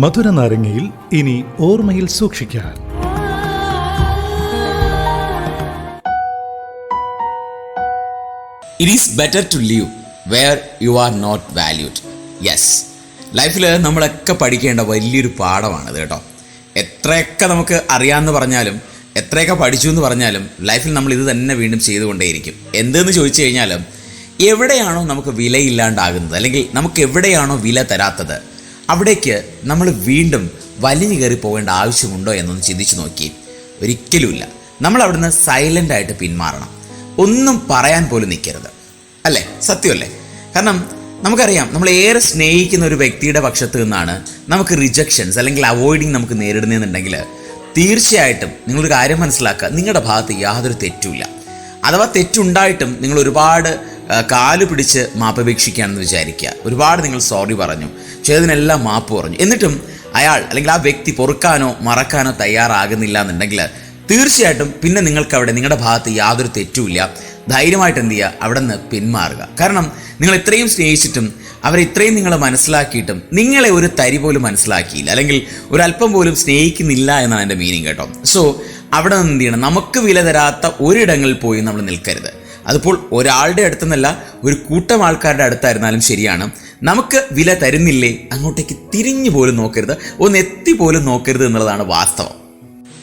മധുര നാരങ്ങയിൽ ഇനി ഓർമ്മയിൽ സൂക്ഷിക്കാൻ. It is better to leave where you are not valued yes ലൈഫിൽ നമ്മളൊക്കെ പഠിക്കേണ്ട വലിയൊരു പാഠമാണിത് കേട്ടോ. എത്രയൊക്കെ നമുക്ക് അറിയാമെന്ന് പറഞ്ഞാലും എത്രയൊക്കെ പഠിച്ചു എന്ന് പറഞ്ഞാലും ലൈഫിൽ നമ്മൾ ഇത് തന്നെ വീണ്ടും ചെയ്തുകൊണ്ടേയിരിക്കും. എന്തെന്ന് ചോദിച്ചു കഴിഞ്ഞാൽ എവിടെയാണോ നമുക്ക് വിലയില്ലാണ്ടാകുന്നത്? അല്ലെങ്കിൽ നമുക്ക് എവിടെയാണോ വില തരാത്തത്? അവിടേക്ക് നമ്മൾ വീണ്ടും വലിഞ്ഞു കയറി പോകേണ്ട ആവശ്യമുണ്ടോ എന്നൊന്ന് ചിന്തിച്ചു നോക്കി. ഒരിക്കലുമില്ല. നമ്മൾ അവിടുന്ന് സൈലന്റ് ആയിട്ട് പിന്മാറണം. ഒന്നും പറയാൻ പോലും നിൽക്കരുത്. അല്ലേ? സത്യമല്ലേ? കാരണം നമുക്കറിയാം നമ്മൾ ഏറെ സ്നേഹിക്കുന്ന ഒരു വ്യക്തിയുടെ പക്ഷത്ത് നിന്നാണ് നമുക്ക് റിജക്ഷൻസ് അല്ലെങ്കിൽ അവോയ്ഡിങ് നമുക്ക് നേരിടുന്നതെന്നുണ്ടെങ്കിൽ തീർച്ചയായിട്ടും നിങ്ങളൊരു കാര്യം മനസ്സിലാക്കുക. നിങ്ങളുടെ ഭാഗത്ത് യാതൊരു തെറ്റുമില്ല. അഥവാ തെറ്റുണ്ടായിട്ടും നിങ്ങൾ ഒരുപാട് കാൽ പിടിച്ച് മാപ്പപേക്ഷിക്കുകയാണെന്ന് വിചാരിക്കുക. ഒരുപാട് നിങ്ങൾ സോറി പറഞ്ഞു. ചെയ്തതിനെല്ലാം മാപ്പ് പറഞ്ഞു. എന്നിട്ടും അയാൾ അല്ലെങ്കിൽ ആ വ്യക്തി പൊറുക്കാനോ മറക്കാനോ തയ്യാറാകുന്നില്ല എന്നുണ്ടെങ്കിൽ തീർച്ചയായിട്ടും പിന്നെ നിങ്ങൾക്ക് അവിടെ നിങ്ങളുടെ ഭാഗത്ത് യാതൊരു തെറ്റുമില്ല. ധൈര്യമായിട്ട് എന്ത് ചെയ്യുക? അവിടെ നിന്ന് പിന്മാറുക. കാരണം നിങ്ങൾ ഇത്രയും സ്നേഹിച്ചിട്ടും അവരെ ഇത്രയും നിങ്ങൾ മനസ്സിലാക്കിയിട്ടും നിങ്ങളെ ഒരു തരി പോലും മനസ്സിലാക്കിയില്ല. അല്ലെങ്കിൽ ഒരല്പം പോലും സ്നേഹിക്കുന്നില്ല എന്നാണ് എന്റെ മീനിങ് കേട്ടോ. സോ അവിടെ നിന്ന് എന്ത് ചെയ്യണം? നമുക്ക് വില തരാത്ത ഒരിടങ്ങളിൽ പോയി നമ്മൾ നിൽക്കരുത്. അതിപ്പോൾ ഒരാളുടെ അടുത്തുനിന്നല്ല ഒരു കൂട്ടം ആൾക്കാരുടെ അടുത്തായിരുന്നാലും ശരിയാണ്. നമുക്ക് വില തരുന്നില്ലേ? അങ്ങോട്ടേക്ക് തിരിഞ്ഞു പോലും നോക്കരുത്. ഒന്ന് എത്തി പോലും നോക്കരുത് എന്നുള്ളതാണ് വാസ്തവം.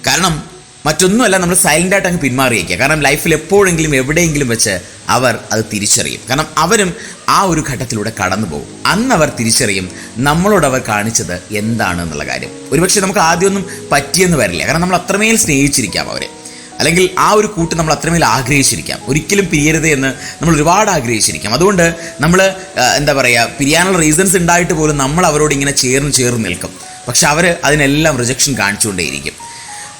കാരണം മറ്റൊന്നുമല്ല നമ്മൾ സൈലന്റ് ആയിട്ട് അങ്ങ് പിന്മാറിയേക്കുക കാരണം ലൈഫിൽ എപ്പോഴെങ്കിലും എവിടെയെങ്കിലും വെച്ച് അവർ അത് തിരിച്ചറിയും. കാരണം അവരും ആ ഒരു ഘട്ടത്തിലൂടെ കടന്നു പോകും. അന്ന് അവർ തിരിച്ചറിയും നമ്മളോട് അവർ കാണിച്ചത് എന്താണ് എന്നുള്ള കാര്യം. ഒരുപക്ഷെ നമുക്ക് ആദ്യമൊന്നും പറ്റിയെന്ന് വരില്ല. കാരണം നമ്മൾ അത്രമേൽ സ്നേഹിച്ചിരിക്കാം അവരെ. അല്ലെങ്കിൽ ആ ഒരു കൂട്ട് നമ്മൾ അത്രമേൽ ആഗ്രഹിച്ചിരിക്കാം. ഒരിക്കലും പിരിയരുത് എന്ന് നമ്മൾ ഒരുപാട് ആഗ്രഹിച്ചിരിക്കാം. അതുകൊണ്ട് നമ്മൾ എന്താ പറയുക പിരിയാനുള്ള റീസൺസ് ഉണ്ടായിട്ട് പോലും നമ്മൾ അവരോട് ഇങ്ങനെ ചേർന്ന് ചേർന്ന് നിൽക്കും. പക്ഷെ അവർ അതിനെല്ലാം റിജക്ഷൻ കാണിച്ചുകൊണ്ടേയിരിക്കും.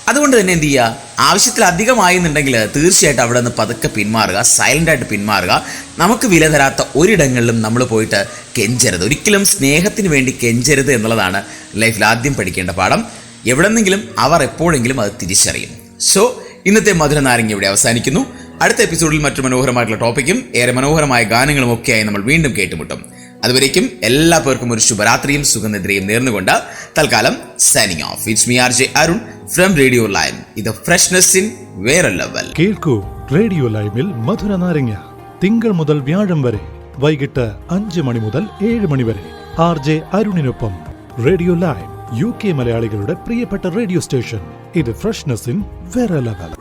അതുകൊണ്ട് തന്നെ എന്ത് ചെയ്യുക ആവശ്യത്തിൽ അധികമായി എന്നുണ്ടെങ്കിൽ തീർച്ചയായിട്ടും അവിടെ നിന്ന് പതുക്കെ പിന്മാറുക സൈലന്റായിട്ട് പിന്മാറുക. നമുക്ക് വില തരാത്ത ഒരിടങ്ങളിലും നമ്മൾ പോയിട്ട് കെഞ്ചരുത്. ഒരിക്കലും സ്നേഹത്തിന് വേണ്ടി കെഞ്ചരുത് എന്നുള്ളതാണ് ലൈഫിൽ ആദ്യം പഠിക്കേണ്ട പാഠം. എവിടെന്നെങ്കിലും അവർ എപ്പോഴെങ്കിലും അത് തിരിച്ചറിയും. സോ ഇന്നത്തെ മധുര നാരങ്ങ ഇവിടെ അവസാനിക്കുന്നു. അടുത്ത എപ്പിസോഡിൽ മറ്റു മനോഹരമായിട്ടുള്ള ടോപ്പിക്കും ഏറെ മനോഹരമായ ഗാനങ്ങളും ഒക്കെയായി നമ്മൾ വീണ്ടും കേട്ടുമുട്ടും. അതുവരേക്കും എല്ലാ പേർക്കും ഒരു ശുഭരാത്രിയും സുഖനിദ്രയും നേർന്നുകൊണ്ട് തൽക്കാലം signing off it's me R J Arun from radio live ഇത് ഫ്രഷ്നെസ് ഇൻ വേറെ ലെവൽ കേൾക്കൂ റേഡിയോ ലൈവിൽ മധുര നാരങ്ങ. തിങ്കൾ മുതൽ വ്യാഴം വരെ. വൈകിട്ട് അഞ്ച് മണി മുതൽ ഏഴ് മണി വരെ. ആർ ജെ അരുണിനൊപ്പം റേഡിയോ ലൈവ് യു കെ മലയാളികളുടെ പ്രിയപ്പെട്ട റേഡിയോ സ്റ്റേഷൻ ഇത് ഫ്രഷ്നെസ് ഇൻ വേറെ ലെവൽ.